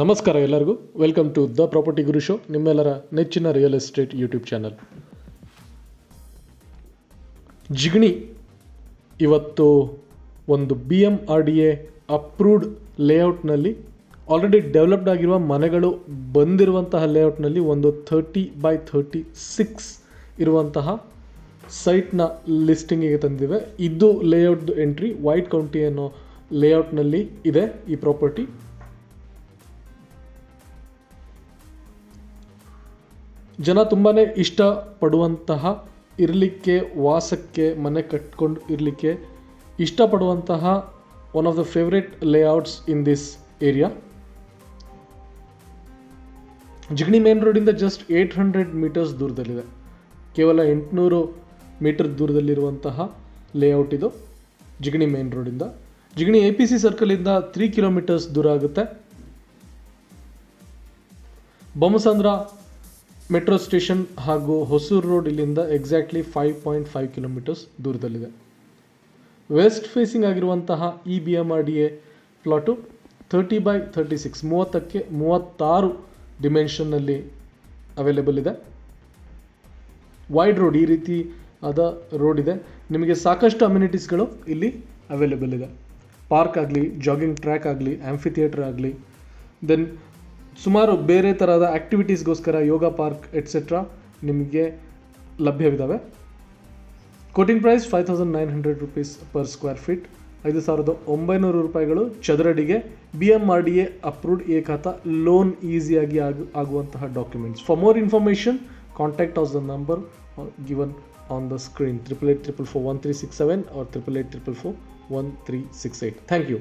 ನಮಸ್ಕಾರ ಎಲ್ಲರಿಗೂ. Welcome to the property Guru show ನಿಮ್ಮೆಲ್ಲರ ನೆಚ್ಚಿನ real estate YouTube channel Jigani ಇವತ್ತು ಒಂದು B M R D A approved ಲೇಔಟ್ನಲ್ಲಿ already developed ಆಗಿರುವ ಮನೆಗಳು ಬಂದಿರುವಂತಹ ಲೇಔಟ್ನಲ್ಲಿ ಒಂದು ಥರ್ಟಿ ಬೈ ಥರ್ಟಿ ಸಿಕ್ಸ್ ಇರುವಂತಹ ಸೈಟ್ನ ಲಿಸ್ಟಿಂಗಿಗೆ ತಂದಿವೆ. ಇದು ಲೇಔಟ್ ಎಂಟ್ರಿ ವೈಟ್ ಕೌಂಟಿ ಅನ್ನೋ ಲೇಔಟ್ನಲ್ಲಿ ಇದೆ ಈ ಪ್ರಾಪರ್ಟಿ ಜನ ತುಂಬಾ ಇಷ್ಟಪಡುವಂತಹ ಇರಲಿಕ್ಕೆ, ವಾಸಕ್ಕೆ, ಮನೆ ಕಟ್ಕೊಂಡು ಇರಲಿಕ್ಕೆ ಇಷ್ಟಪಡುವಂತಹ one of the favourite layouts in this area Jigani main ರೋಡಿಂದ ಜಸ್ಟ್ ಏಯ್ಟ್ ಹಂಡ್ರೆಡ್ ಮೀಟರ್ಸ್ ದೂರದಲ್ಲಿದೆ. ಕೇವಲ ಎಂಟುನೂರು ಮೀಟರ್ ದೂರದಲ್ಲಿರುವಂತಹ ಲೇಔಟ್ ಇದು ಜಿಗಣಿ ಮೇನ್ ರೋಡಿಂದ. ಜಿಗಣಿ ಎ ಪಿ ಸಿ ಸರ್ಕಲಿಂದ ತ್ರೀ ಕಿಲೋಮೀಟರ್ಸ್ ದೂರ ಆಗುತ್ತೆ. ಬೊಮ್ಮಸಂದ್ರ ಮೆಟ್ರೋ ಸ್ಟೇಷನ್ ಹಾಗೂ ಹೊಸೂರು ರೋಡ್ ಇಲ್ಲಿಂದ exactly five point five kilometres ದೂರದಲ್ಲಿದೆ. ವೆಸ್ಟ್ ಫೇಸಿಂಗ್ ಆಗಿರುವಂತಹ E B M R D A plot thirty by thirty six ಮೂವತ್ತಕ್ಕೆ ಮೂವತ್ತಾರು ಡಿಮೆನ್ಷನ್ನಲ್ಲಿ ಅವೈಲೇಬಲ್ ಇದೆ. ವೈಡ್ ರೋಡ್ ಈ ರೀತಿ ಆದ ರೋಡ್ ಇದೆ. ನಿಮಗೆ ಸಾಕಷ್ಟು ಅಮ್ಯುನಿಟೀಸ್ಗಳು ಇಲ್ಲಿ ಅವೈಲೇಬಲ್ ಇದೆ. ಪಾರ್ಕ್ ಆಗಲಿ ಜಾಗಿಂಗ್ ಟ್ರ್ಯಾಕ್ ಆಗಲಿ ಆ್ಯಂಫಿ ಥಿಯೇಟರ್ ಆಗಲಿ ದೆನ್ ಸುಮಾರು ಬೇರೆ ಥರದ ಆ್ಯಕ್ಟಿವಿಟೀಸ್ಗೋಸ್ಕರ ಯೋಗ ಪಾರ್ಕ್ ಎಟ್ಸೆಟ್ರಾ ನಿಮಗೆ ಲಭ್ಯವಿದ್ದಾವೆ quoting price five thousand nine hundred rupees per square feet ಐದು ಸಾವಿರದ ಒಂಬೈನೂರು ರೂಪಾಯಿಗಳು ಚದರಡಿಗೆ B M R D A approved A khata loan ಈಸಿಯಾಗಿ ಆಗ, ಆಗುವಂತಹ documents for more information contact as the number given on the screen triple eight triple four one three six seven or triple eight triple four one three six eight thank you